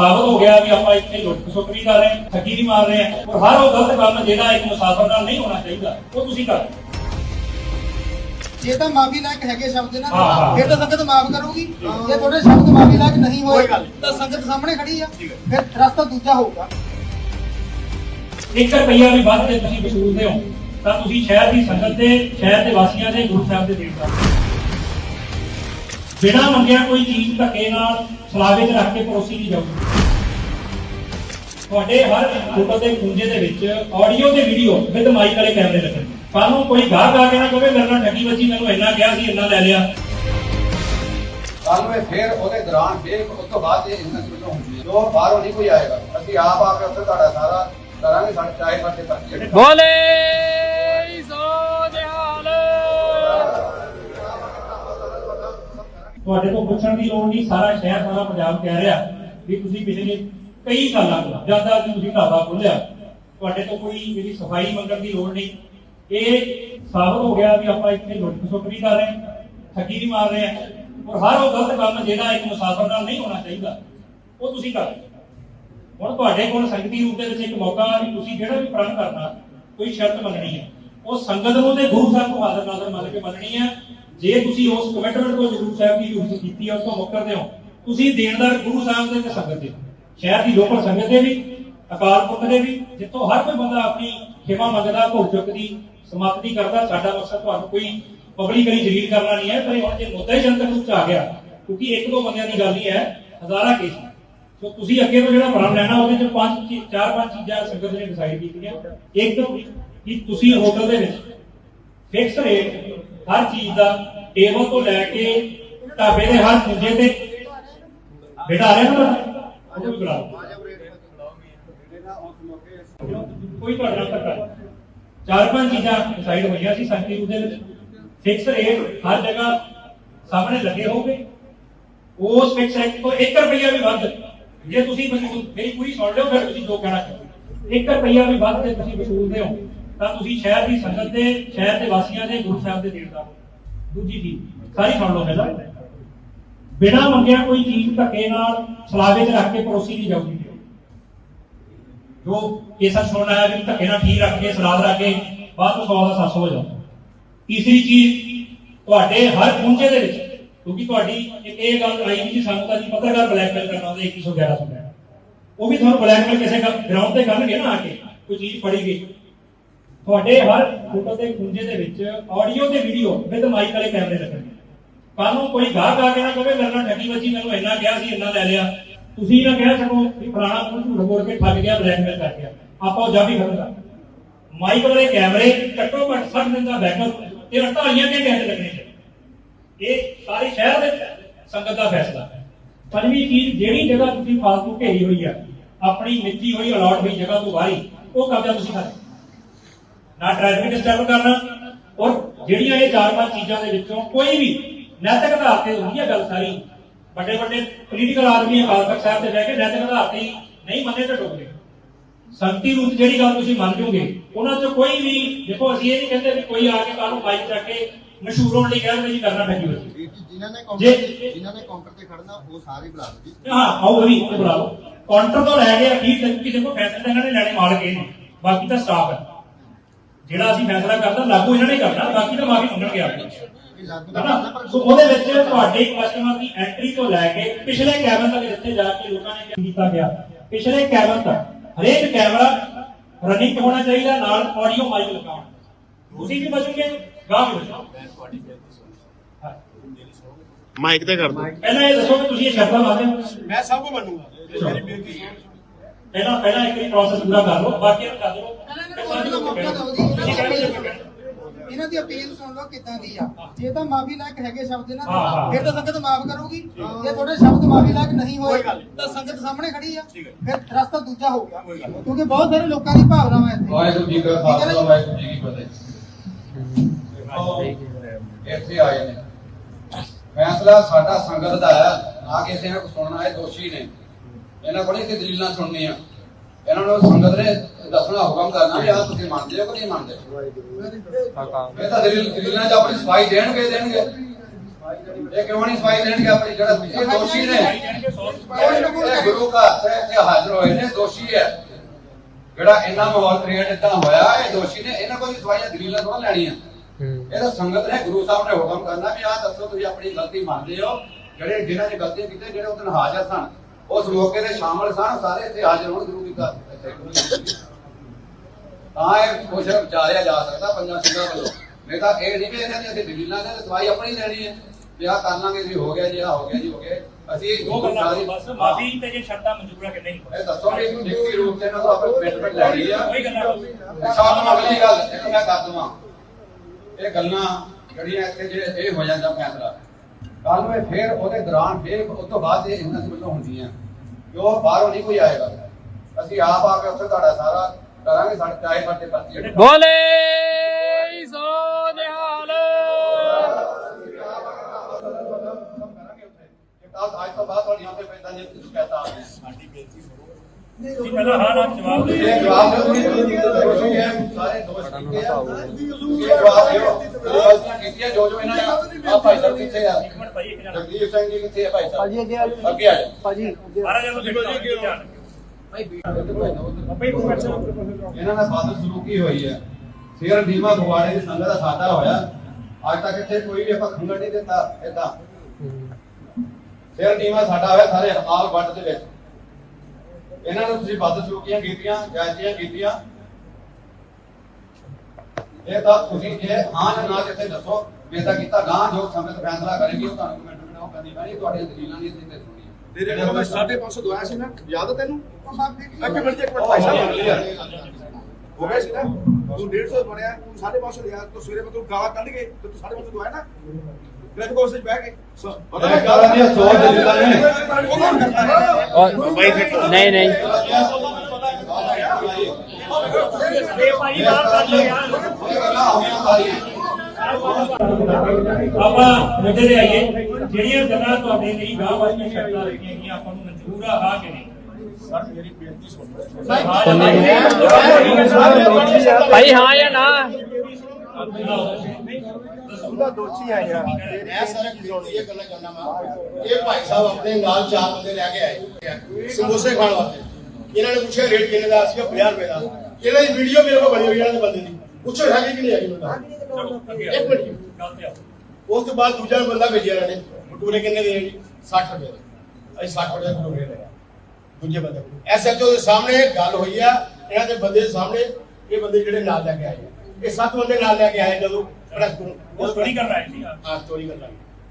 ਸਾਬਤ ਹੋ ਗਿਆ ਵੀ ਆਪਾਂ ਇੱਥੇ ਲੁੱਟ ਖਸੁੱਟ ਵੀ ਕਰ ਰਹੇ ਹਾਂ ਠੱਗੀ ਵੀ ਮਾਰ ਰਹੇ ਹਾਂ ਔਰ ਹਰ ਉਹ ਗਲਤ ਕੰਮ ਜਿਹੜਾ ਇੱਕ ਮੁਸਾਫਰ ਨਾਲ ਨਹੀਂ ਹੋਣਾ ਚਾਹੀਦਾ ਉਹ ਤੁਸੀਂ ਕਰ। ਜੇ ਤਾਂ ਮਾਫੀ ਲਾਇਕ ਹੈਗੇ ਸ਼ਬਦ ਨਾ। ਫਿਰ ਤਾਂ ਸੰਗਤ ਮਾਫ ਕਰੂਗੀ। ਜੇ ਤੁਹਾਡੇ ਸ਼ਬਦ ਮਾਫੀ ਲਾਇਕ ਨਹੀਂ ਹੋਏ ਤਾਂ ਸੰਗਤ ਸਾਹਮਣੇ ਖੜੀ ਆ। ਫਿਰ ਰਸਤਾ ਦੂਜਾ ਹੋਊਗਾ। 1 ਰੁਪਈਆ ਵੀ ਵੱਧ ਤੇ ਤੁਸੀਂ ਵਸੂਲਦੇ ਹੋ ਤਾਂ ਤੁਸੀਂ ਸ਼ਹਿਰ ਦੀ ਸੰਗਤ ਦੇ ਸ਼ਹਿਰ ਦੇ ਵਾਸੀਆਂ ਦੇ ਗੁਰੂ ਸਾਹਿਬ ਦੇ ਦੇਵਤਾ ਬਿਨਾਂ ਮੰਗਿਆ ਕੋਈ ਚੀਜ਼ ਧੱਕੇ ਨਾਲ ਸਲਾਵੇ 'ਚ ਰੱਖ ਕੇ ਪਰੋਸੀ ਨਹੀਂ ਜਾਊਗੀ। ਤੁਹਾਡੇ ਹਰ ਹੋਟਲ ਦੇ ਖੁੰਝੇ ਦੇ ਵਿੱਚ ਆਡੀਓ ਤੇ ਵੀਡੀਓ ਵਿਦ ਮਾਈਕ ਵਾਲੇ ਕੈਮਰੇ ਲੱਗਣਗੇ ਕੱਲ ਨੂੰ ਕੋਈ ਗਾਹਕ ਆ ਕੇ ਨਾ ਕਹੇ ਮੇਰੇ ਨਾਲ ਠੱਗੀ ਵੱਜੀ ਮੈਨੂੰ ਇੰਨਾ ਕਿਹਾ ਸੀ ਇੰਨਾ ਲੈ ਲਿਆ। ਕੱਲ ਨੂੰ ਫਿਰ ਉਹਦੇ ਦੌਰਾਨ ਫਿਰ ਉਸ ਤੋਂ ਬਾਅਦ ਇਹ ਇਹਨਾਂ ਚੀਜ਼ਾਂ ਹੁੰਦੀਆਂ ਜੋ ਬਾਹਰੋਂ ਨਹੀਂ ਕੋਈ ਆਏਗਾ। ਅਸੀਂ ਆਪ ਆ ਕੇ ਉੱਥੇ ਤੁਹਾਡਾ ਸਾਰਾ ਕਰਾਂਗੇ ਸਾਡੇ ਚਾਹੇ ਸਾਡੇ ਤੱਕ ਬੋਲੇ! ਤੁਹਾਡੇ ਤੋਂ ਪੁੱਛਣ ਦੀ ਲੋੜ ਨਹੀਂ, ਸਾਰਾ ਸ਼ਹਿਰ, ਸਾਰਾ ਪੰਜਾਬ ਕਹਿ ਰਿਹਾ ਵੀ ਤੁਸੀਂ ਪਿਛਲੇ ਕਈ ਸਾਲਾਂ ਤੋਂ ਜਦ ਤੁਸੀਂ ਢਾਬਾ ਖੋਲਿਆ ਤੁਹਾਡੇ ਤੋਂ ਕੋਈ ਜਿਹੜੀ ਸਫ਼ਾਈ ਮੰਗਣ ਦੀ ਲੋੜ ਨਹੀਂ। ਇਹ ਸਾਬਤ ਹੋ ਗਿਆ ਵੀ ਆਪਾਂ ਇੱਥੇ ਲੁੱਟ ਖਸੁੱਟ ਵੀ ਕਰ ਰਹੇ ਹਾਂ, ਠੱਗੀ ਵੀ ਮਾਰ ਰਹੇ ਹਾਂ ਔਰ ਹਰ ਉਹ ਗਲਤ ਕੰਮ ਜਿਹੜਾ ਇੱਕ ਮੁਸਾਫਰ ਨਾਲ ਨਹੀਂ ਹੋਣਾ ਚਾਹੀਦਾ, ਉਹ ਤੁਸੀਂ ਕਰ ਹੁਣ ਤੁਹਾਡੇ ਕੋਲ ਸੰਗਤੀ ਰੂਪ ਦੇ ਵਿੱਚ ਇੱਕ ਮੌਕਾ ਆ ਵੀ ਤੁਸੀਂ ਜਿਹੜਾ ਵੀ ਪ੍ਰਣ ਕਰਨਾ, ਕੋਈ ਸ਼ਰਤ ਮੰਗਣੀ ਹੈ। ਉਹ ਸੰਗਤ ਨੂੰ ਤੇ ਗੁਰੂ ਸਾਹਿਬ ਨੂੰ ਹਾਜ਼ਰ ਨਾਜ਼ਰ ਮੰਨ ਕੇ ਮੰਨਣੀ ਹੈ। ਜੇ ਤੁਸੀਂ ਉਸ ਕਮਿਟਮੈਂਟ ਤੋਂ ਗੁਰੂ ਸਾਹਿਬ ਦੀ ਯੂਜ਼ ਕੀਤੀ ਹੈ ਉਸ ਤੋਂ ਮੁੱਕਰਦੇ ਹੋ, ਤੁਸੀਂ ਦੇਣਦਾਰ ਗੁਰੂ ਸਾਹਿਬ ਦੇ ਸੰਗਤ ਦੇ ਸ਼ਹਿਰ ਦੀ ਲੋਕਲ ਸੰਗਤ ਦੇ ਵੀ, ਅਕਾਲ ਪੁਰਖ ਦੇ ਵੀ, ਜਿੱਥੋਂ ਹਰ ਕੋਈ ਬੰਦਾ ਆਪਣੀ ਖਿਮਾ ਮੰਗਦਾ ਘੁਲ ਚੁੱਕਦੀ, ਸਮਾਪਤੀ ਕਰਦਾ, ਸਾਡਾ ਮਕਸਦ ਤੁਹਾਨੂੰ ਕੋਈ ਪਬਲਿਕਲੀ ਜਲੀਲ ਕਰਨਾ ਨਹੀਂ ਹੈ, ਪਰ ਇਹ ਹੁਣ ਜੇ ਮੁੱਦਾ ਹੀ ਜਨਤਕ ਰੂਪ ਚ ਆ ਗਿਆ, ਕਿਉਂਕਿ ਇੱਕ ਦੋ ਬੰਦਿਆਂ ਦੀ ਗੱਲ ਨਹੀਂ ਹੈ, ਹਜ਼ਾਰਾਂ ਕੇਸ ਸੋ ਤੁਸੀਂ ਅੱਗੇ ਤੋਂ ਜਿਹੜਾ ਪ੍ਰਣ ਲੈਣਾ, ਉਹਦੇ ਚ ਪੰਜ ਚਾਰ ਪੰਜ ਚੀਜ਼ਾਂ ਸੰਗਤ ਨੇ ਡਿਸਾਈਡ ਕੀਤੀਆਂ। ਇੱਕ, ਕਿ ਤੁਸੀਂ ਹੋਟਲ ਦੇ ਵਿੱਚ ਫਿਕਸ ਰੇਟ ਹਰ ਚੀਜ਼ ਦਾ ਟੇਬਲ ਤੋਂ ਲੈ ਕੇ ਢਾਬੇ ਦੇ ਹਰ ਪੁੰਜੇ ਤੇ। ਬੇਟਾ ਆ ਰਿਹਾ ਨਾ ਉਹਨੂੰ ਵੀ ਬੁਲਾ ਕੋਈ ਤੁਹਾਡੇ ਨਾਲ ਧੱਕਾ ਚਾਰ ਪੰਜ ਚੀਜ਼ਾਂ ਡਿਸਾਈਡ ਹੋਈਆਂ ਸੀ ਸੰਗਤੀ ਰੂਪ ਦੇ ਵਿੱਚ। ਫਿਕਸ ਰੇਟ ਹਰ ਜਗ੍ਹਾ ਸਾਹਮਣੇ ਲੱਗੇ ਹੋਗੇ ਉਸ ਫਿਕਸ ਰੇਟ ਤੋਂ 1 ਰੁਪਿਆ ਵੀ ਵੱਧ। ਜੇ ਤੁਸੀਂ ਮੈਨੂੰ ਮੇਰੀ ਪੂਰੀ ਸੁਣ ਲਿਓ, ਫਿਰ ਤੁਸੀਂ ਜੋ ਕਹਿਣਾ ਚਾਹੋ 1 ਰੁਪਿਆ ਵੀ ਵੱਧ ਤੇ ਤੁਸੀਂ ਵਸੂਲਦੇ ਹੋ। ਤਾਂ ਤੁਸੀਂ ਸ਼ਹਿਰ ਦੀ ਸੰਗਤ ਦੇ, ਸ਼ਹਿਰ ਦੇ ਵਾਸੀਆਂ ਦੇ, ਗੁਰੂ ਸਾਹਿਬ ਦੇ ਦੇਵਤਾ ਹੋ। ਦੂਜੀ ਚੀਜ਼, ਸਾਰੀ ਸੁਣ ਲਓ ਪਹਿਲਾਂ। ਬਿਨਾਂ ਮੰਗਿਆ ਕੋਈ ਚੀਜ਼ ਧੱਕੇ ਨਾਲ ਸਲਾਵੇ 'ਚ ਰੱਖ ਕੇ ਪਰੋਸੀ ਨਹੀਂ ਜਾਊਗੀ। ਜੋ ਕੇਸਰ ਸੁਣਨਾ ਹੈ ਵੀ ਧੱਕੇ ਨਾਲ ਠੀਕ ਰੱਖ ਕੇ, ਸਲਾਦ ਰੱਖ ਕੇ, ਬਾਅਦ ਤੋਂ 100 ਦਾ 700 ਹੋ ਜਾਊ ਤੀਸਰੀ ਚੀਜ਼, ਤੁਹਾਡੇ ਹਰ ਪੁੰਜੇ ਦੇ ਵਿੱਚ, ਕਿਉਂਕਿ ਤੁਹਾਡੀ ਇਹ ਗੱਲ ਆਈ ਨਹੀਂ ਸਾਨੂੰ ਤਾਂ ਜੀ ਪੱਤਰਕਾਰ ਬਲੈਕਮੇਲ ਕਰਨਾ ਉਹਦੇ 2111 ਸੁਣਿਆ ਉਹ ਵੀ ਤੁਹਾਨੂੰ ਬਲੈਕਮੇਲ ਕਿਸੇ ਗਰਾਊਂਡ ਤੇ ਕਰਨਗੇ ਨਾ ਆ ਕੇ, ਕੋਈ ਚੀਜ਼ ਫੜੀ ਗਈ। ਤੁਹਾਡੇ ਹਰ ਹੋਟਲ ਦੇ ਖੁੰਝੇ ਦੇ ਵਿੱਚ ਆਡੀਓ ਤੇ ਵੀਡੀਓ ਵਿਦ ਮਾਈਕ ਵਾਲੇ ਕੈਮਰੇ ਲੱਗਣਗੇ। ਕੱਲ ਨੂੰ ਕੋਈ ਗਾਹਕ ਆ ਕੇ ਨਾ ਕਹੇ, ਮੇਰੇ ਨਾਲ ਠੱਗੀ ਵੱਜੀ, ਮੈਨੂੰ ਇੰਨਾ ਕਿਹਾ ਸੀ, ਇੰਨਾ ਲੈ ਲਿਆ। ਤੁਸੀਂ ਨਾ ਕਹਿ ਸਕੋ ਵੀ ਫਲਾਣਾ ਕੋਈ ਝੂਠ ਬੋਲ ਕੇ ਠੱਗ ਗਿਆ ਬਲੈਕਮੇਲ ਕਰ ਗਿਆ। ਆਪਾਂ ਉਹ ਜਾਬੀ ਖਤਮ ਕਰ ਮਾਈਕ ਵਾਲੇ ਕੈਮਰੇ ਘੱਟੋ ਘੱਟ 60 ਦਿਨ ਦਾ ਬੈਕਅਪ ਤੇ 48 ਘੰਟੇ ਦੇ ਲੱਗਣੇ ਇਹ ਸਾਰੇ ਸ਼ਹਿਰ ਦੇ ਸੰਗਤ ਦਾ ਫੈਸਲਾ ਹੈ। ਪੰਜਵੀਂ ਚੀਜ਼, ਜਿਹੜੀ ਜਗ੍ਹਾ ਤੁਸੀਂ ਫਾਲਤੂ ਘੇਰੀ ਹੋਈ ਆ, ਆਪਣੀ ਮਿੱਟੀ ਹੋਈ ਅਲਾਟ ਹੋਈ ਜਗ੍ਹਾ ਤੋਂ ਬਾਹਰੀ ਉਹ ਕਬਜ਼ਾ ਤੁਸੀਂ ਕਰ ਨਾ ਟ੍ਰੈਫਿਕ ਡਿਸਟਰਬ ਕਰਨਾ ਔਰ ਜਿਹੜੀਆਂ ਇਹ ਚਾਰ ਪੰਜ ਚੀਜ਼ਾਂ ਦੇ ਵਿੱਚੋਂ ਕੋਈ ਵੀ ਨੈਤਿਕ ਆਧਾਰ ਤੇ ਹੁੰਦੀ ਹੈ ਗੱਲ ਸਾਰੀ ਵੱਡੇ ਵੱਡੇ ਪੋਲੀਟੀਕਲ ਆਦਮੀ ਅਕਾਲ ਤਖਤ ਸਾਹਿਬ ਤੇ ਬਹਿ ਕੇ ਨੈਤਿਕ ਆਧਾਰ ਤੇ ਨਹੀਂ ਮੰਨੇ ਤਾਂ ਡੋਬਦੇ। ਸੰਗਤੀ ਰੂਪ ਜਿਹੜੀ ਗੱਲ ਤੁਸੀਂ ਮੰਨ ਜੋਗੇ ਉਹਨਾਂ 'ਚ ਕੋਈ ਵੀ ਦੇਖੋ ਅਸੀਂ ਇਹ ਨਹੀਂ ਕਹਿੰਦੇ ਵੀ ਕੋਈ ਆ ਕੇ ਕੱਲ ਨੂੰ ਮਾਈਕ ਚੱਕ ਕੇ ਮਸ਼ਹੂਰ ਹੋਣ ਲਈ ਕਹਿੰਦੇ ਜੀ ਕਰਨਾ ਹੋਈ ਜਿਨ੍ਹਾਂ ਨੇ ਜੇ- ਕਾਊਂਟਰ ਜਿਨ੍ਹਾਂ ਨੇ ਕਾਊਂਟਰ ਤੇ ਖੜਨਾ ਉਹ ਸਾਰੇ ਬੁਲਾ ਲਓ ਜੀ। ਹਾਂ ਆਓ ਵੀ ਬੁਲਾ ਲਓ। ਕਾਊਂਟਰ ਤੋਂ ਲੈ ਕੇ ਅਖੀਰ ਤੱਕ ਕਿ ਦੇਖੋ ਫੈਸਲੇ ਤਾਂ ਇਹਨਾਂ ਨੇ ਲੈਣੇ ਮਾਲਕ ਇਹ ਨੇ ਬਾਕੀ ਤਾਂ ਸਟਾਫ ਹੈ। ਜਿਹੜਾ ਅਸੀਂ ਫੈਸਲਾ ਕਰਦਾ ਲਾਗੂ ਇਹਨਾਂ ਨੇ ਕਰਨਾ ਬਾਕੀ ਤਾਂ ਮਾਫੀ ਮੰਗਣਗੇ ਆਪੇ ਹਨਾ? ਸੋ ਉਹਦੇ ਵਿੱਚ ਤੁਹਾਡੇ ਕਸਟਮਰ ਦੀ ਐਂਟਰੀ ਤੋਂ ਲੈ ਕੇ ਪਿਛਲੇ ਕੈਬਨ ਤੱਕ ਜਿੱਥੇ ਜਾ ਕੇ ਲੋਕਾਂ ਨੇ ਕੀ ਕੀਤਾ ਗਿਆ ਪਿਛਲੇ ਕੈਬਨ ਤੱਕ ਹਰੇਕ ਕੈਮਰਾ ਰਨਿੰਗ ਹੋਣਾ ਚਾਹੀਦਾ ਨਾਲ ਆਡੀਓ ਮਾਈਕ ਲਗਾਉਣਾ। ਤੁਸੀਂ ਵੀ ਬਚੋਗੇ ਗਾਹ ਵੀ ਬਚੋਗੇ ਹਾਂ। ਮਾਈਕ ਤੇ ਕਰ ਦੋ ਪਹਿਲਾਂ ਇਹ ਦੱਸੋ ਕਿ ਤੁਸੀਂ ਇਹ ਸ਼ਰਤਾਂ ਲਾਦੇ ਹੋ। ਮੈਂ ਸਭ ਕੁ ਮੰਨੂਗਾ। ਮੇਰੀ ਬੇਨਤੀ ਹੈ। ਪਹਿਲਾਂ ਪਹਿਲਾਂ ਇੱਕ ਵਾਰੀ ਪ੍ਰੋਸੈਸ ਪੂਰਾ ਕਰ ਲਓ ਬਾਕੀ ਨੂੰ ਕਰ ਦਿਓ ਇਹਨਾਂ। ਇਹਨਾਂ ਦੀ ਅਪੀਲ ਸੁਣ ਲਓ ਕਿੱਦਾਂ ਦੀ ਆ। ਜੇ ਤਾਂ ਮਾਫੀ ਲਾਇਕ ਹੈਗੇ ਸ਼ਬਦ ਨਾ ਹਾਂ, ਹਾਂ। ਫਿਰ ਤਾਂ ਸੰਗਤ ਮਾਫ ਕਰੂਗੀ। ਜੇ ਤੁਹਾਡੇ ਸ਼ਬਦ ਮਾਫੀ ਲਾਇਕ ਨਹੀਂ ਹੋਏ। ਤਾਂ ਸੰਗਤ ਸਾਹਮਣੇ ਖੜੀ ਆ। ਹੈ। ਫਿਰ ਰਸਤਾ ਦੂਜਾ ਹੋਊਗਾ। ਕਿਉਂਕਿ ਬਹੁਤ ਸਾਰੇ ਲੋਕਾਂ ਦੀ ਭਾਵਨਾਵਾਂ ਇੱਥੇ। ਵਾਹਿਗੁਰੂ ਜੀ ਕਾ ਖਾਲਸਾ ਵਾਹਿਗੁਰੂ ਜੀ ਕੀ ਫਤਿਹ। ਇੱਥੇ ਆਏ ਨੇ। ਫੈਸਲਾ ਸਾਡਾ ਸੰਗਤ ਦਾ ਹੈ। ਨਾ ਕਿਸੇ ਨੇ ਸੁਣਨਾ ਇਹ ਦੋਸ਼ੀ ਨੇ। ਇਹਨਾਂ ਕੋਲ ਨਹੀਂ ਦਲੀਲਾਂ ਸੁਣਨੀਆਂ ਇਹਨਾਂ ਨੂੰ ਸੰਗਤ ਨੇ ਦੱਸਣਾ ਹੁਕਮ ਕਰਨਾ ਵੀ ਆਹ ਤੁਸੀਂ ਮੰਨਦੇ ਹੋ ਕਿ ਨਹੀਂ ਮੰਨਦੇ? ਇਹ ਤਾਂ ਦਲੀਲ ਦਲੀਲਾਂ ਚ ਆਪਣੀ ਸਫ਼ਾਈ ਦੇਣਗੇ ਦੇਣਗੇ। ਇਹ ਕਿਉਂ ਨਹੀਂ ਸਫ਼ਾਈ ਦੇਣਗੇ ਆਪਣੀ? ਜਿਹੜਾ ਇਹ ਦੋਸ਼ੀ ਨੇ, ਇਹ ਗੁਰੂ ਘਰ ਤੇ ਇੱਥੇ ਹਾਜ਼ਰ ਹੋਏ ਨੇ, ਦੋਸ਼ੀ ਹੈ। ਜਿਹੜਾ ਇੰਨਾ ਮਾਹੌਲ ਕ੍ਰੀਏਟ ਇਦਾਂ ਹੋਇਆ, ਇਹ ਦੋਸ਼ੀ ਨੇ ਇਹਨਾਂ ਕੋਲ ਸਫਾਈਆਂ ਦਲੀਲਾਂ ਥੋੜਾ ਲੈਣੀਆਂ। ਇਹ ਤਾਂ ਸੰਗਤ ਨੇ ਗੁਰੂ ਸਾਹਿਬ ਨੇ ਹੁਕਮ ਕਰਨਾ ਵੀ ਆਹ ਦੱਸੋ ਤੁਸੀਂ ਆਪਣੀ ਗਲਤੀ ਮੰਨਦੇ ਹੋ। ਜਿਹੜੇ ਜਿਨ੍ਹਾਂ ਨੇ ਗਲਤੀਆਂ ਕੀਤੀਆਂ, ਜਿਹੜੇ ਉਸ ਹਾਜ਼ਰ ਸਨ ਉਸ ਮੌਕੇ ਤੇ ਸ਼ਾਮਲ ਸਨ ਸਾਰੇ ਇੱਥੇ ਹਾਜ਼ਰ ਹੋਣ ਦੀ ਘਰ। ਤਾਂ ਇਹ ਕੁਛ ਵਿਚਾਰਿਆ ਜਾ ਸਕਦਾ ਪੰਜਾਂ ਸਿੰਘਾਂ ਵੱਲੋਂ। ਨਹੀਂ ਤਾਂ ਇਹ ਨਹੀਂ ਕਿ ਇਹਨਾਂ ਦੀ ਅਸੀਂ ਦਲੀਲਾਂ ਦੇ ਸਫ਼ਾਈ ਆਪਣੀ ਲੈਣੀ ਹੈ। ਵੀ ਆਹ ਕਰ ਲਾਂਗੇ ਜੀ ਹੋ ਗਿਆ ਜੀ ਆਹ ਹੋ ਗਿਆ ਜੀ ਹੋ ਗਿਆ। ਅਸੀਂ ਦੋ ਗੱਲਾਂ ਬਸ ਮਾਫੀ ਤੇ ਜੇ ਸ਼ਰਤਾਂ ਮਨਜ਼ੂਰ ਹੈ ਕਿ ਨਹੀਂ। ਇਹ ਦੱਸੋ ਵੀ ਲਿਖਤੀ ਰੂਪ ਤੇ ਇਹਨਾਂ ਤੋਂ ਆਪਾਂ ਕਮਿਟਮੈਂਟ ਲੈਣੀ ਆ? ਕੋਈ ਗੱਲਾਂ ਨਹੀਂ। ਸ਼ਾਮ ਨੂੰ ਅਗਲੀ ਗੱਲ ਇੱਕ ਮੈਂ ਕਰ ਦਵਾਂ। ਇਹ ਗੱਲਾਂ ਜਿਹੜੀਆਂ ਇੱਥੇ ਜੇ ਇਹ ਹੋ ਜਾਂਦਾ ਫੈਸਲਾ। ਕੱਲ ਨੂੰ ਫੇਰ ਉਹਦੇ ਦੌਰਾਨ ਫੇਰ ਉਸ ਤੋਂ ਬਾਅਦ ਇਹ ਇਹਨਾਂ ਦੇ ਵੱਲੋਂ ਹੁੰਦੀਆਂ। ਕਿ ਉਹ ਬਾਹਰੋਂ ਨਹੀਂ ਕੋਈ ਆਏਗਾ। ਅਸੀਂ ਆਪ ਆ ਕੇ ਉੱਥੇ ਤੁਹਾਡਾ ਸਾਰਾ ਕਰਾਂਗੇ ਸਾਡੇ ਚਾਹੇ ਸਾਡੇ ਪਰਚੀ ਜਿਹੜੇ ਬੋਲੇ ਸੋ ਨਿਹਾਲ। ਕੱਲ ਅੱਜ ਤੋਂ ਬਾਅਦ ਤੁਹਾਡੀਆਂ ਤੇ ਪੈਂਦਾ ਜੇ ਕੁਝ ਕਹਤਾ। ਆ ਤੁਸੀਂ ਪਹਿਲਾਂ ਹਾਂ ਨਾ ਜਵਾਬ ਦੇ ਇਹ ਜਵਾਬ ਦਿਓ ਤੁਸੀਂ ਦੋਸ਼ੀ ਹੈ ਸਾਰੇ ਦੋਸ਼ ਕੀਤੇ ਆ। ਇਹ ਜਵਾਬ ਦਿਓ ਗਲਤੀਆਂ ਕੀਤੀਆਂ ਜੋ ਜੋ ਇਹਨਾਂ ਨੇ ਆ ਭਾਈ ਸਾਹਿਬ ਕਿੱਥੇ ਆ? ਇੱਕ ਮਿੰਟ ਭਾਈ ਇੱਕ ਜਣਾ। ਜਗਦੀਪ ਸਿੰਘ ਜੀ ਕਿੱਥੇ ਆ ਭਾਈ ਸਾਹਿਬ? ਭਾਜੀ ਅੱਗੇ ਆ ਜਾਓ। ਅੱਗੇ ਆ ਜਾਓ। ਭਾਜੀ ਸਾਰਾ ਜਦੋਂ ਦੇਖੋ ਜੀ ਧਿਆਨ ਇਹਨਾਂ ਨਾਲ ਬਾਦਲ ਸਲੂਕੀ ਹੋਈ ਹੈ? ਸਿਰ ਨੀਮਾ ਗਵਾੜੇ ਦੀ ਸੰਗਤ ਦਾ ਸਾਡਾ ਹੋਇਆ। ਅੱਜ ਤੱਕ ਇੱਥੇ ਕੋਈ ਵੀ ਆਪਾਂ ਖੰਗਣ ਨਹੀਂ ਦਿੱਤਾ ਏਦਾਂ। ਸਿਰ ਨੀਮਾ ਸਾਡਾ ਹੋਇਆ ਸਾਰੇ ਆਲ ਵੱਟ ਦੇ ਵਿੱਚ। ਇਹਨਾਂ ਨੂੰ ਤੁਸੀਂ ਬਾਦਲ ਸਲੂਕੀਆਂ ਕੀਤੀਆਂ ਜਾਇਜ਼ੀਆਂ ਕੀਤੀਆਂ। ਇਹ ਤਾਂ ਤੁਸੀਂ ਜੇ ਹਾਂ ਜਾਂ ਨਾ ਜਿੱਥੇ ਦੱਸੋ ਵੀ ਏਦਾਂ ਕੀਤਾ ਗਾਂ ਜੋ ਸੰਗਤ ਫੈਸਲਾ ਕਰੇਗੀ ਉਹ ਤੁਹਾਨੂੰ ਕਮੈਂਟ ਬਣਾਓ ਕਰਨੀ ਪੈਣੀ ਤੁਹਾਡੀਆਂ ਦਲੀਲਾਂ ਨਹੀਂ ਇੱਥੇ ਸੁਣੀਆਂ ਤੇਰੇ ਕੋਲ ਮੈਂ 550 ਦਵਾਇਆ ਸੀ ਨਾ ਯਾਦ ਹੈ ਤੈਨੂੰ? ਇੱਕ ਮਿੰਟ ਇੱਕ ਮਿੰਟ ਭਾਈ ਸਾਹਿਬ। ਹੋ ਗਿਆ ਸੀ ਨਾ? ਤੂੰ 150 ਬਣਿਆ ਤੂੰ 550 ਲਿਆ ਤੂੰ ਸਵੇਰੇ ਮੈਂ ਤੂੰ ਗਾਲਾਂ ਕੱਢ ਕੇ ਤੇ ਤੂੰ 550 ਦਵਾਇਆ ਨਾ? ਗ੍ਰੈਡ ਕੋਰਸ ਵਿੱਚ ਬਹਿ ਕੇ। ਸ- ਪਤਾ ਇਹ ਗੱਲ ਨਹੀਂ, ਇਹ ਸੌ ਦਲੀਲਾਂ ਨੇ। ਉਹ ਕੌਣ ਕਰਦਾ ਹੈ? ਨਹੀਂ ਨਹੀਂ। ਸਾਰੀਆਂ ਆਪਾਂ ਮੁੱਦੇ ਤੇ ਆਈਏ। ਜਿਹੜੀਆਂ ਗੱਲਾਂ ਤੁਹਾਡੇ ਲਈ ਗਾਹ ਵਾਲੀਆਂ ਸ਼ਰਤਾਂ ਰੱਖੀਆਂ ਗਈਆਂ ਆਪਾਂ ਨੂੰ ਮਨਜ਼ੂਰ ਆ ਹਾਂ ਕਿ ਨਹੀਂ? ਭਾਈ ਹਾਂ ਜਾਂ ਨਾ? ਇਹ ਸਾਰੇ ਕਿਸਾਨ ਇਹ ਗੱਲਾਂ ਕਰਨਾ ਵਾ। ਇਹ ਭਾਈ ਸਾਹਿਬ ਆਪਣੇ ਨਾਲ ਚਾਰ ਬੰਦੇ ਲੈ ਕੇ ਆਏ। ਸਮੋਸੇ ਖਾਣ ਵਾਸਤੇ। ਇਹਨਾਂ ਨੇ ਪੁੱਛਿਆ, ਰੇਟ ਕਿੰਨੇ ਦਾ? ਸੀਗਾ 50 ਰੁਪਏ ਦਾ। ਇਹਨਾਂ ਦੀ ਵੀਡੀਓ ਮੇਰੇ ਕੋਲ ਬਣੀ ਹੋਈ ਇਹਨਾਂ ਦੇ ਬੰਦੇ ਦੀ। ਪੁੱਛੋ ਹੈਗੀ ਕਿ ਨਹੀਂ ਹੈਗੀ ਬੰਦਾ? ਇੱਕ ਮਿੰਟ। ਗੱਲ ਤੇ ਆਓ ਉਸ ਤੋਂ ਬਾਅਦ ਦੂਜਾ ਬੰਦਾ ਭੇਜਿਆ ਇਹਨਾਂ ਨੇ। ਭਟੂਰੇ ਕਿੰਨੇ ਦੇ ਜੀ? 60 ਰੁਪਏ ਦੇ। ਅਸੀਂ 60 ਰੁਪਏ ਦੇ ਭਟੂਰੇ ਲਏ ਦੂਜੇ ਬੰਦੇ ਐਸਐਚਓ ਦੇ ਸਾਹਮਣੇ ਗੱਲ ਹੋਈ ਆ। ਇਹਨਾਂ ਦੇ ਬੰਦੇ ਦੇ ਸਾਹਮਣੇ ਇਹ ਬੰਦੇ ਜਿਹੜੇ ਨਾਲ ਲੈ ਕੇ ਆਏ ਇਹ ਸੱਤ ਬੰਦੇ ਨਾਲ ਲੈ ਕੇ ਆਏ ਜਦੋਂ। ਪ੍ਰੈਸ ਉਹ ਸਟੋਰੀ ਕਰ ਰਹਾ ਹੈ। ਜੀ ਹਾਂ ਚੋਰੀ ਕਰਨਾ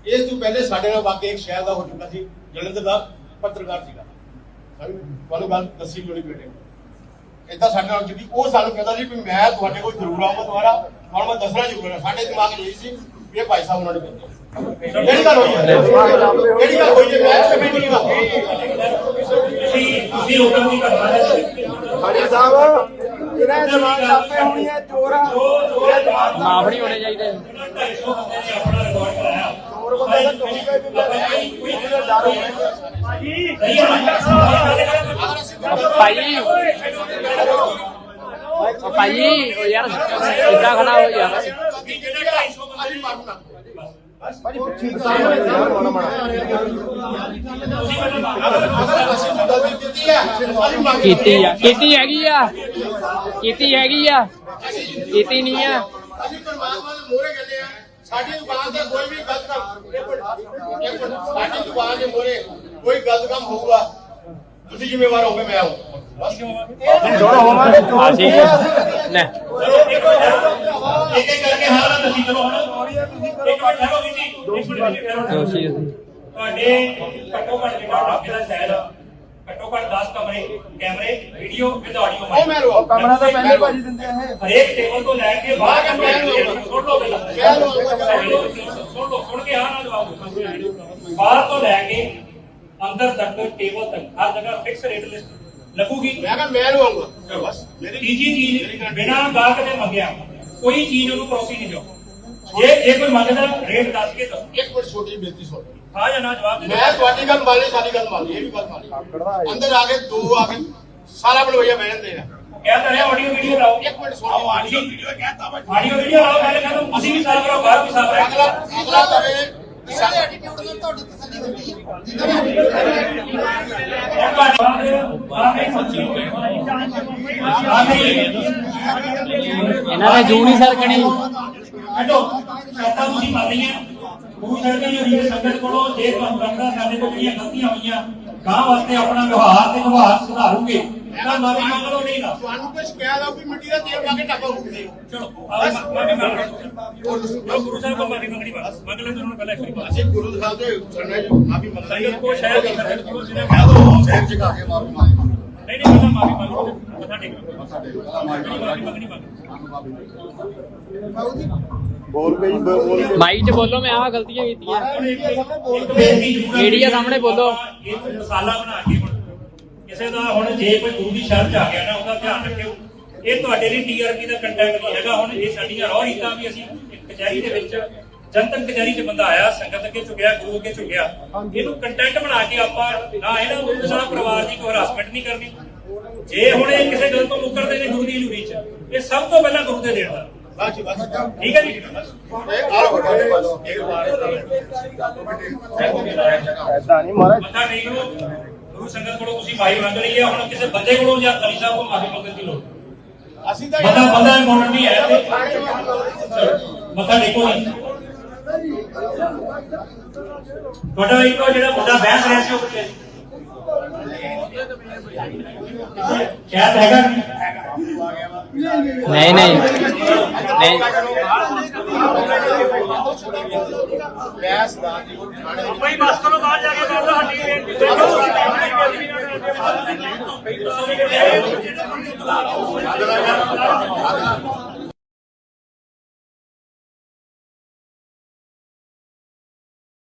ਇਸ ਤੋਂ ਪਹਿਲੇ ਸਾਡੇ ਨਾਲ ਵਾਕਿਆ ਇੱਕ ਸ਼ਹਿਰ ਦਾ ਹੋ ਚੁੱਕਾ ਸੀ ਜਲੰਧਰ ਦਾ ਪੱਤਰਕਾਰ ਸੀਗਾ। ਸਾਨੂੰ ਤੁਹਾਨੂੰ ਗੱਲ ਦੱਸੀ ਨਹੀਂ ਬੇਟੇ? ਇਦਾਂ ਸਾਡੇ ਨਾਲ ਜਿਹੜੀ ਉਹ ਸਾਨੂੰ ਕਹਿੰਦਾ ਸੀ ਵੀ ਮੈਂ ਤੁਹਾਡੇ ਕੋਲ ਜ਼ਰੂਰ ਆਉਂਗਾ ਦੁਬਾਰਾ। ਹੁਣ ਮੈਂ ਦੱਸਣਾ ਜ਼ਰੂਰ ਹੈ ਸਾਡੇ ਦਿਮਾਗ 'ਚ ਇਹ ਸੀ ਵੀ ਇਹ ਭਾਈ ਸਾਹਿਬ ਉਹਨਾਂ ਨੇ। ਕਹਿੰਦੇ ਕਿਹੜੀ ਗੱਲ ਹੋਈ ਹੈ? ਕਿਹੜੀ ਗੱਲ ਹੋਈ ਹੈ? ਮੈਂ ਕਮੇਟੀ ਦੀ ਗੱਲ ਤੁਸੀਂ ਤੁਸੀਂ ਹੁਕਮ ਨਹੀਂ ਕਰਨਾ ਹੈ। ਸਾਹਿਬ ਦੇ ਜਵਾਨ ਛਾਪੇ ਹੋਣੀ ਹੈ ਚੋਰਾ ਮਾਫ ਨਹੀਂ ਹੋਣੇ ਚਾਹੀਦੇ 250 ਬੰਦੇ ਨੇ ਆਪਣਾ ਰਿਕਾਰਡ ਕਰਾਇਆ ਚੋਰ ਬੰਦੇ ਦਾ ਚੋਰੀ ਕੋਈ ਵੀ ਨਹੀਂ ਕੋਈ ਇਹਦਾ ਡਰ ਹੋਣਾ ਸਹੀ ਹੈ ਉਹ ਭਾਈ ਉਹ ਭਾਈ ਉਹ ਯਾਰ ਇਦਾਂ ਖੜਾ ਹੋ ਯਾਰ ਭਾਜੀ ਠੀਕ ਸਾਹਮਣੇ ਯਾਰ ਮਾੜਾ ਮਾੜਾ ਕੀਤੀ ਆ ਕੀਤੀ ਹੈਗੀ ਆ ਕੀਤੀ ਹੈਗੀ ਆ? ਕੀਤੀ ਨਹੀਂ ਆ। ਅਸੀਂ ਪਰਮਾਤਮਾ ਦੇ ਮੋਹਰੇ ਗੱਲੇ ਆ ਸਾਡੀ ਦੁਕਾਨ ਤੇ ਕੋਈ ਵੀ ਗਲਤ ਕੰਮ ਇੱਕ ਮਿੰਟ, ਸਾਡੀ ਦੁਕਾਨ ਦੇ ਮੋਹਰੇ ਕੋਈ ਗਲਤ ਕੰਮ ਹੋਊਗਾ ਤੁਸੀਂ ਜ਼ਿੰਮੇਵਾਰ ਹੋਗੇ ਮੈਂ ਆਉਂ ਬਸ। ਆ ਹੈ ਲੈ। ਇੱਕ ਇੱਕ ਕਰਕੇ ਨਾਲ ਦੱਸੀ ਚਲੋ ਹੁਣ ਇੱਕ ਮਿੰਟ ਠਹਿਰੋ ਵੀ ਜੀ ਇੱਕ ਮਿੰਟ ਜੀ ਠਹਿਰੋ ਦੋਸ਼ੀ ਅਸੀਂ ਤੁਹਾਡੇ ਘੱਟੋ ਘੱਟ ਜਿਹੜਾ ਡਾਕੇ ਦਾ ਸੈਲ ਘੱਟੋ ਘੱਟ 10 ਕਮਰੇ ਕੈਮਰੇ ਵੀਡੀਓ ਵਿਦ ਆਡੀਓ ਉਹ ਮੈਂ ਕਮਰਾ ਤਾਂ ਪਹਿਲੇ ਭਾਜੀ ਦਿੰਦੇ ਆ ਇਹ। ਹਰੇਕ ਟੇਬਲ ਤੋਂ ਲੈ ਕੇ ਬਾਹਰ ਕਮਰੇ ਸੁਣ ਲਓ ਪਹਿਲਾਂ। ਸੁਣ ਲਓ ਸੁਣ ਕੇ ਆ ਨਾ ਜਵਾਬ ਬਾਹਰ ਤੋਂ ਲੈ ਕੇ ਅੰਦਰ ਤੱਕ ਟੇਬਲ ਤੱਕ ਹਰ ਜਗ੍ਹਾ ਫਿਕਸ ਰੇਟ ਲਿਸਟ ਲੱਗੂਗੀ। ਮੈਂ ਕਿਹਾ ਮੈਂ ਲਵਾਂਗਾ ਬਸ। ਮੇਰੀ ਤੀਜੀ ਚੀਜ਼ ਬਿਨਾਂ ਗਾਹਕ ਦੇ ਮੰਗਿਆ। ਕੋਈ ਚੀਜ਼ ਉਹਨੂੰ ਪਰੋਸੀ ਨਹੀਂ ਜਾਓ ਜੇ ਜੇ ਕੋਈ ਮੰਗਦਾ ਰੇਟ ਦੱਸ ਕੇ ਦੱਸੋ ਇੱਕ ਮਿੰਟ ਛੋਟੀ ਬੇਨਤੀ ਸੁਣ। ਹਾਂ ਜਾਂ ਨਾ ਜਵਾਬ ਦੇ ਦਿਓ। ਮੈਂ ਤੁਹਾਡੀ ਗੱਲ ਮੰਨ ਲਈ ਸਾਡੀ ਗੱਲ ਮੰਨ ਲਈ ਇਹ ਵੀ ਗੱਲ ਮੰਨ ਲਈ। ਅੰਦਰ ਆ ਕੇ ਦੋ ਆ ਕੇ ਸਾਰਾ ਬਣਵਾਈਆ ਬਹਿ ਜਾਂਦੇ ਆ। ਕਹਿ ਤਾਂ ਰਿਹਾ ਆਡੀਓ ਵੀਡੀਓ ਲਾਓ। ਇੱਕ ਮਿੰਟ ਸੁਣ। ਆਡੀਓ ਵੀਡੀਓ ਕਹਿਤਾ ਆਡੀਓ ਵੀਡੀਓ ਲਾਓ ਪਹਿਲੇ ਕਹਿੰਦਾ ਤੁਸੀਂ ਵੀ ਸਾਫ਼ ਕਰੋ ਬਾਹਰ ਵੀ ਸਾਫ਼ ਅਗਲਾ ਰਹੋ ਅਗਲਾ ਤਵੇ ਇਹਨਾਂ ਦੇ ਐਟੀਟਿਊਡ ਨਾਲ ਤੁਹਾਡੀ ਤਸੱਲੀ ਹੁੰਦੀ ਹੈ ਜਿੱਦਾਂ ਦੇ ਇਹਨਾਂ ਨੇ ਜੂੰ ਨਹੀਂ ਸਰਕਣੀ ਹਟੋ। ਸ਼ਰਤਾਂ ਤੁਸੀਂ ਮੰਨ ਲਈਆਂ ਗੁਰੂ ਸਾਹਿਬ ਦੀ ਹੋਈ ਹੈ ਸੰਗਤ ਕੋਲੋਂ ਜੇ ਤੁਹਾਨੂੰ ਲੱਗਦਾ ਸਾਡੇ ਕੋਲ ਜਿਹੜੀਆਂ ਗਲਤੀਆਂ ਹੋਈਆਂ ਗਾਂ ਵਾਸਤੇ ਆਪਣਾ ਵਿਵਹਾਰ ਤੇ ਵਿਵਹਾਰ ਸੁਧਾਰੂਗੇ ਤਾਂ ਮਾਫੀ ਮੰਗ ਲਓ ਨਹੀਂ ਨਾ ਤੁਹਾਨੂੰ ਕੋਈ ਸ਼ਿਕਾਇਤ ਆ ਵੀ ਮਿੱਟੀ ਦਾ ਤੇਲ ਪਾ ਕੇ ਟੱਕਾ ਉੱਠਦੇ ਚਲੋ ਮਾਫੀ ਮੰਗ ਲਓ ਗੁਰੂ ਸਾਹਿਬ ਕੋਲ ਮਾਫੀ ਮੰਗਣੀ ਬਸ। ਮੰਗ ਲੈ ਤੁਹਾਨੂੰ ਪਹਿਲਾਂ ਇੱਕ ਵਾਰੀ ਅਸੀਂ ਗੁਰੂ ਸਾਹਿਬ ਦੇ ਚਰਨਾਂ 'ਚ ਮਾਫੀ ਮੰਗਦੇ ਸੰਗਤ ਕੋ ਸ਼ਾਇਦ ਸੰਗਤ ਕੋ ਜਿਹਨੇ ਸਿਰ ਝੁਕਾ ਕੇ ਮਾਫੀ ਮੰਗ ਨਹੀਂ ਨਹੀਂ ਪਹਿਲਾਂ ਮਾਫੀ ਮੰਗ ਲਓ। ਮੱਥਾ ਟੇਕੋ ਮੱਥਾ ਟੇਕੋ ਮਾਫੀ ਮੰਗਣੀ ਮੰਗ ਬਾਬੂ ਜੀ ਬੋਲ ਕੇ ਜੀ ਬੋਲ ਕੇ ਮਾਈ ਚ ਬੋਲੋ ਮੈਂ ਆਹ ਗਲਤੀਆਂ ਕੀਤੀਆਂ ਮੀਡੀਆ ਸਾਹਮਣੇ ਬੋਲੋ। ਮਸਾਲਾ ਬਣਾ ਕੇ ਕਿਸੇ ਦਾ ਹੁਣ ਜੇ ਕੋਈ ਗੁਰੂ ਦੀ ਸ਼ਰਨ ਚ ਆ ਗਿਆ ਨਾ ਉਹਦਾ ਧਿਆਨ ਰੱਖਿਓ ਇਹ ਤੁਹਾਡੇ ਲਈ ਟੀਆਰਪੀ ਦਾ ਕੰਟੈਂਟ ਨਹੀਂ ਹੈਗਾ ਹੁਣ ਇਹ ਸਾਡੀਆਂ ਰੋਹ ਰੀਤਾਂ ਵੀ ਅਸੀਂ ਇੱਕ ਕਚਹਿਰੀ ਦੇ ਵਿੱਚ ਜਨਤਕ ਕਚਹਿਰੀ 'ਚ ਬੰਦਾ ਆਇਆ ਸੰਗਤ ਅੱਗੇ ਝੁਕਿਆ ਗੁਰੂ ਅੱਗੇ ਝੁਕਿਆ ਇਹਨੂੰ ਕੰਟੈਂਟ ਬਣਾ ਕੇ ਆਪਾਂ ਨਾ ਇਹਨਾਂ ਨੂੰ ਨਾ ਪਰਿਵਾਰ ਦੀ ਕੋਈ ਹਰਾਸਮੈਂਟ ਨਹੀਂ ਕਰਨੀ ਜੇ ਹੁਣ ਇਹ ਕਿਸੇ ਗੱਲ ਤੋਂ ਮੁਕਰਦੇ ਨੇ ਗੁਰੂ ਦੀ ਹਜ਼ੂਰੀ 'ਚ ਇਹ ਸਭ ਤੋਂ ਪਹਿਲਾਂ ਗੁਰੂ ਦੇ ਦੇਣ ਦਾ ਬਸ ਜੀ ਬਸ ਠੀਕ ਹੈ ਜੀ। ਇਹ ਆਲੋ ਇੱਕ ਵਾਰ ਐਦਾਂ ਨਹੀਂ ਮਹਾਰਾਜ ਮੱਥਾ ਟੇਕ ਲਓ ਗੁਰੂ ਸੰਗਤ ਕੋਲੋਂ ਤੁਸੀਂ ਮਾਫੀ ਮੰਗ ਲਈ ਹੈ ਹੁਣ ਕਿਸੇ ਬੰਦੇ ਕੋਲੋਂ ਜਾਂ ਕਲੀ ਸਾਹਿਬ ਕੋਲ ਮਾਫੀ ਮੰਗਣ ਦੀ ਲੋੜ ਅਸੀਂ ਤਾਂ ਬੰਦਾ ਬੰਦਾ ਇੰਪੋਰਟੈਂਟ ਨਹੀਂ ਹੈ ਤੇ ਮੱਥਾ ਟੇਕੋ ਜੀ ਤੁਹਾਡਾ ਇੱਕ ਉਹ ਜਿਹੜਾ ਮੁੰਡਾ ਬਹਿਸ ਰਿਹਾ ਸੀ ਉਹ ਕਿੱਥੇ ਸ਼ਾਇਦ ਹੈਗਾ ਨਹੀਂ ਨਹੀਂ ਨਹੀਂ ਬੈਸ ਦਾ ਜੀ ਉਹ ਥਾਣੇ ਦੇ ਕੋਈ ਬਸ ਕਰੋ